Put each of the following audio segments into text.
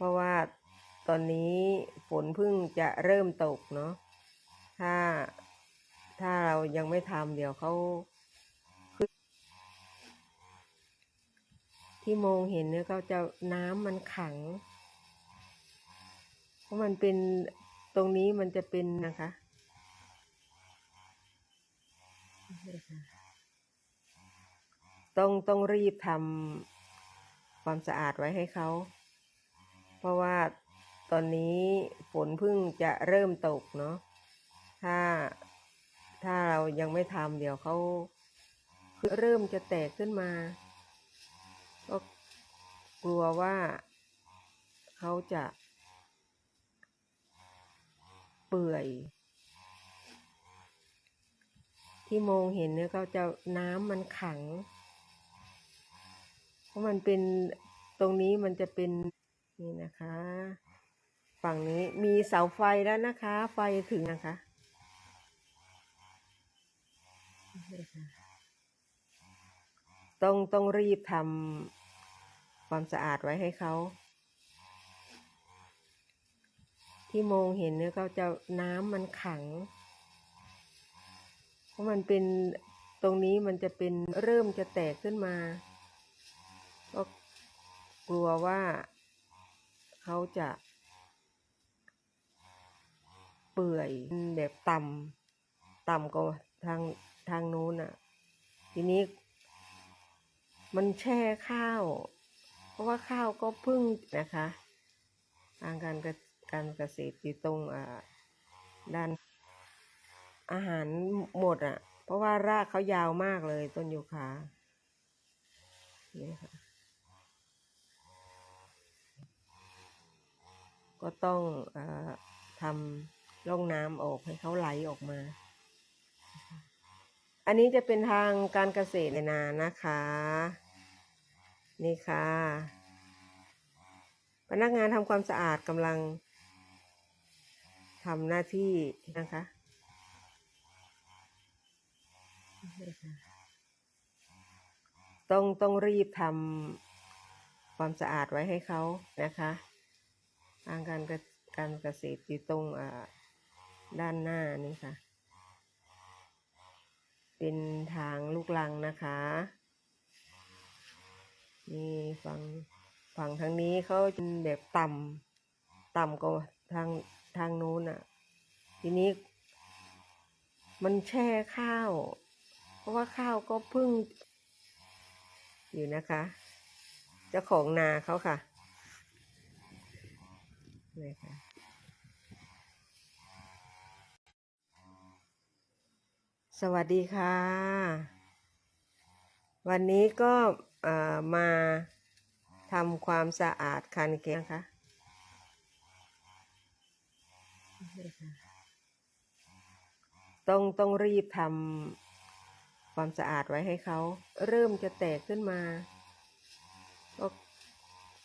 เพราะว่าตอนนี้ฝนเพิ่งจะเริ่มตกเนาะ ถ้าถ้าเรายังไม่ทำเดี๋ยวเขาที่มองเห็นเนี่ยเขาจะน้ำมันขัง เพราะมันเป็นตรงนี้มันจะเป็นนะคะต้องต้องรีบทำความสะอาดไว้ให้เขา เพราะว่าตอนนี้ฝนเพิ่งจะเริ่มตกเนาะ ถ้าถ้าเรายังไม่ทำเดี๋ยวเขาเริ่มจะแตกขึ้นมา ก็กลัวว่าเขาจะเปื่อย ที่มองเห็นเนี่ยเขาจะน้ำมันขัง เพราะมันเป็นตรงนี้มันจะเป็น นี่นะคะ ฝั่งนี้มีเสาไฟแล้วนะคะ ไฟถึงนะคะต้องต้องรีบทำความสะอาดไว้ให้เขา ที่มองเห็นเนี่ยเขาจะน้ำมันขัง เพราะมันเป็นตรงนี้มันจะเป็นเริ่มจะแตกขึ้นมา ก็กลัวว่า เขาจะ เปื่อยแบบต่ำต่ำกว่าทางทางนู้นอะ ทีนี้ มันแช่ข้าว เพราะว่าข้าวก็พึ่งนะคะ ทางการการเกษตรอยู่ตรงอ่าด้านอาหารหมดอะ เพราะว่ารากเขายาวมากเลยต้นยูคานี่ค่ะ ก็ต้องอทำร่องน้ำออกให้เขาไหลออกมา อันนี้จะเป็นทางการเกษตรในนานะคะ นี่ค่ะ พนักงานทำความสะอาดกำลังทำหน้าที่นะคะต้องต้องรีบทำความสะอาดไว้ให้เขานะคะ ทางการการเกษตรอยู่ตรงด้านหน้านี่ค่ะ เป็นทางลูกลังนะคะนี่ฝั่งฝั่งทางนี้เขาเป็นแบบต่ำต่ำกว่าทางทางนู้นอะ ทีนี้ มันแช่ข้าว เพราะว่าข้าวก็พิ่งอยู่นะคะ เจ้าของนาเขาค่ะ นี่ค่ะ สวัสดีค่ะ วันนี้ก็มาทำความสะอาดคันเกงนะคะต้องต้องรีบทำความสะอาดไว้ให้เขาเริ่มจะแตกขึ้นมา ก็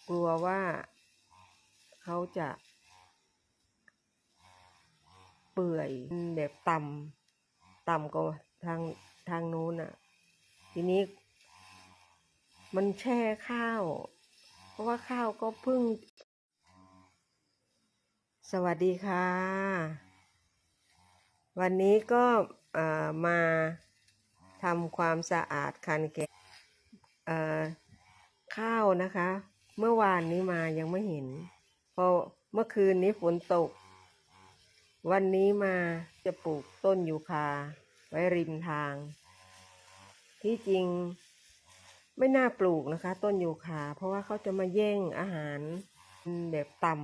กลัวว่า เขาจะ เปื่อยแบบต่ำต่ำกว่าทางทางนู้นอะ ทีนี้ มันแช่ข้าว เพราะว่าข้าวก็เพิ่ง สวัสดีค่ะ วันนี้ก็มาทำความสะอาดคันเกงข้าวนะคะ เมื่อวานนี้มายังไม่เห็น พอเมื่อคืนนี้ฝนตก วันนี้มาจะปลูกต้นยูคา ไว้ริมทาง ที่จริงไม่น่าปลูกนะคะ ต้นยูคา เพราะว่าเขาจะมาแย่งอาหารแบบต่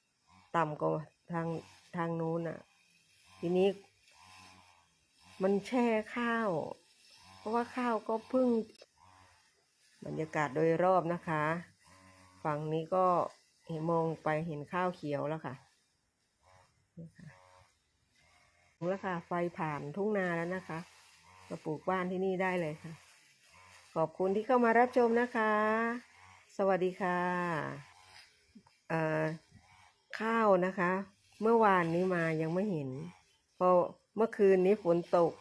ำต่ำกว่าทางทางนู้นอะ ทีนี้ มันแช่ข้าว เพราะว่าข้าวก็พิ่งบรรยากาศโดยรอบนะคะ ฝั่งนี้ก็ มองไปเห็นข้าวเขียวแล้วค่ะแล้วค่ะ ไฟผ่านทุ่งนาแล้วนะคะมาปลูกบ้านที่นี่ได้เลยค่ะ ขอบคุณที่เข้ามารับชมนะคะ สวัสดีค่ะข้าวนะคะ เมื่อวานนี้มายังไม่เห็น พอเมื่อคืนนี้ฝนตก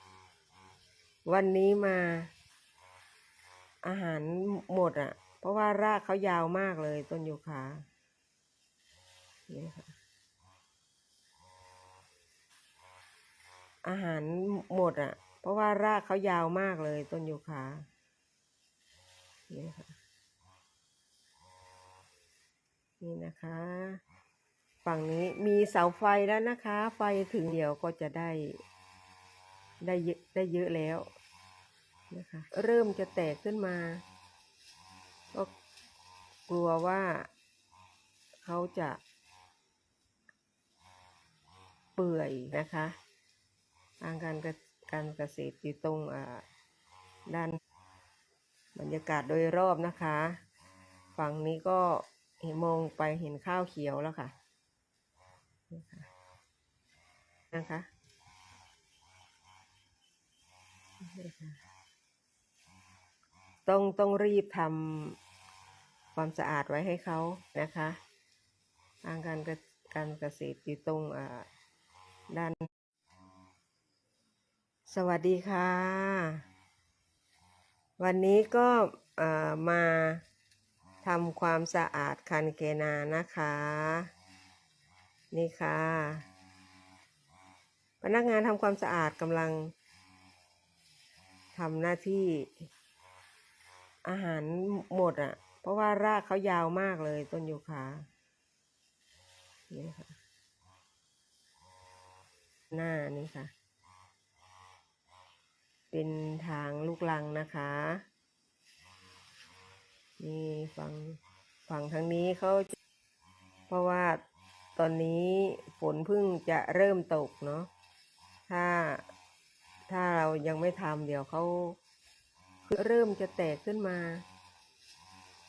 วันนี้มา อาหารหมดอะ เพราะว่ารากเขายาวมากเลยต้นยูคา นี่ค่ะอาหารหมดอะ เพราะว่ารากเขายาวมากเลยต้นยูคานี่ค่ะ นี่นะคะ ฝั่งนี้มีเสาไฟแล้วนะคะ ไฟถึงเดียวก็จะได้ ได้เยอะได้เยอะแล้วนะคะ เริ่มจะแตกขึ้นมา ก็กลัวว่าเขาจะ เปื่อยนะคะทางการการเกษตรอยู่ตรงด้านบรรยากาศโดยรอบนะคะ ฝั่งนี้ก็เห็นมองไปเห็นข้าวเขียวแล้วค่ะนะคะต้องต้องรีบทำความสะอาดไว้ให้เขานะคะทางการการเกษตรอยู่ตรงอ่า ด้านสวัสดีค่ะ วันนี้ก็มาทำความสะอาดคันเกนานะคะ นี่ค่ะ พนักงานทำความสะอาดกำลังทำหน้าที่อาหารหมดอะ เพราะว่ารากเขายาวมากเลยต้นยูคานี่ค่ะ หน้านี่ค่ะ เป็นทางลูกลังนะคะ นี่ฝั่งฝั่งทางนี้เขาเพราะว่าตอนนี้ฝนเพิ่งจะเริ่มตกเนาะ ถ้าถ้าเรายังไม่ทำเดี๋ยวเขาเริ่มจะแตกขึ้นมา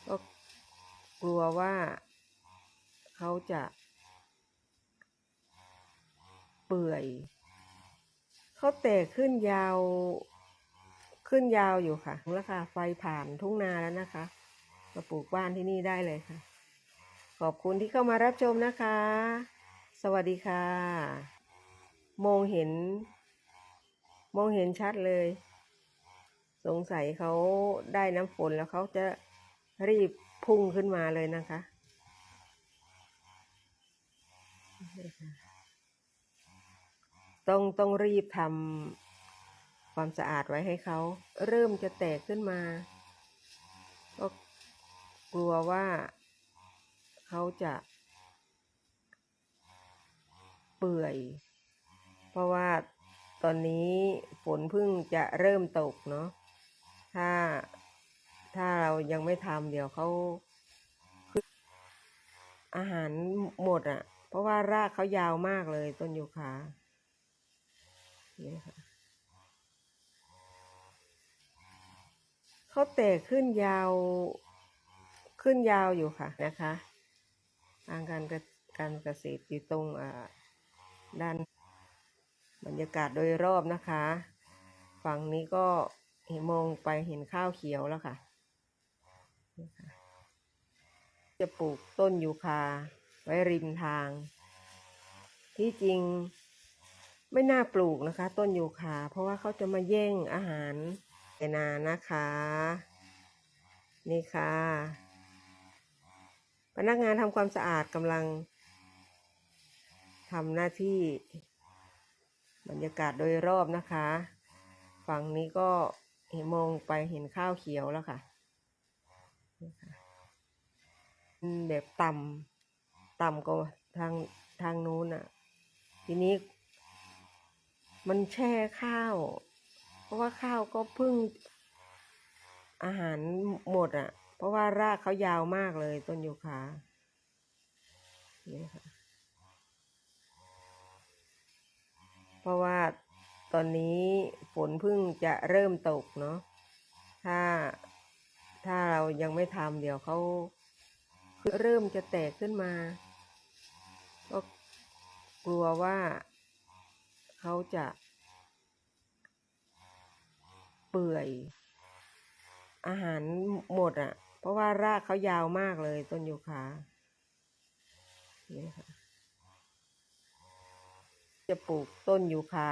ก็กลัวว่าเขาจะ ปื่อย เขาแตกขึ้นยาวขึ้นยาวอยู่ค่ะแล้วค่ะ ไฟผ่านทุ่งนาแล้วนะคะ มาปลูกบ้านที่นี่ได้เลยค่ะ ขอบคุณที่เข้ามารับชมนะคะ สวัสดีค่ะ มองเห็น มองเห็นชัดเลย สงสัยเขาได้น้ำฝนแล้วเขาจะรีบพุ่งขึ้นมาเลยนะคะนี่ค่ะ ต้องต้องรีบทำความสะอาดไว้ให้เขา เริ่มจะแตกขึ้นมา ก็กลัวว่าเขาจะเปื่อย เพราะว่าตอนนี้ฝนเพิ่งจะเริ่มตกเนาะ ถ้าถ้าเรายังไม่ทำเดี๋ยวเขาอาหารหมดอะ เพราะว่ารากเขายาวมากเลยต้นยูคา นี่ค่ะเขาแตกขึ้นยาวขึ้นยาวอยู่ค่ะนะคะทางการการเกษตรอยู่ตรงด้านบรรยากาศโดยรอบนะคะ ฝั่งนี้ก็เห็นมองไปเห็นข้าวเขียวแล้วค่ะ จะปลูกต้นยูคาไว้ริมทาง ที่จริง ไม่น่าปลูกนะคะ ต้นยูคาเพราะว่าเขาจะมาแย่งอาหารในนานะคะ นี่ค่ะ พนักงานทำความสะอาดกำลังทำหน้าที่บรรยากาศโดยรอบนะคะ ฝั่งนี้ก็เห็นมองไปเห็นข้าวเขียวแล้วค่ะแบบต่ำต่ำกว่าทางทางนู้นอะ ทีนี้ มันแช่ข้าว เพราะว่าข้าวก็พิ่งอาหารหมดอะ เพราะว่ารากเขายาวมากเลยต้นยูคานี่ค่ะ เพราะว่าตอนนี้ฝนพิ่งจะเริ่มตกเนาะ ถ้าถ้าเรายังไม่ทำเดี๋ยวเขาเริ่มจะแตกขึ้นมา ก็กลัวว่า เขาจะ เปื่อย อาหารหมดอะ เพราะว่ารากเขายาวมากเลยต้นยูคานี่ค่ะจะปลูกต้นยูคา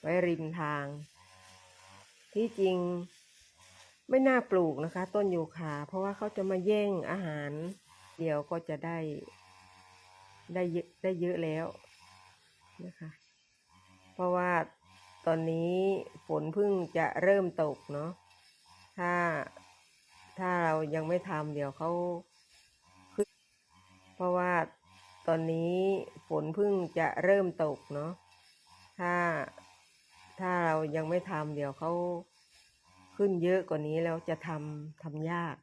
ไว้ริมทาง ที่จริงไม่น่าปลูกนะคะ ต้นยูคา เพราะว่าเขาจะมาแย่งอาหาร เดี๋ยวก็จะได้ ได้เยอะได้เยอะแล้วนะคะ ราะว่าตอนนี้ฝนเพิ่งจะเริ่มตกเนาะ ถ้าถ้าเรายังไม่ทำเดี๋ยวเขาขึ้นเพราะว่าตอนนี้ฝนเพิ่งจะเริ่มตกเนาะ ถ้าถ้าเรายังไม่ทำเดี๋ยวเขาขึ้นเยอะกว่านี้แล้วจะทำทำยาก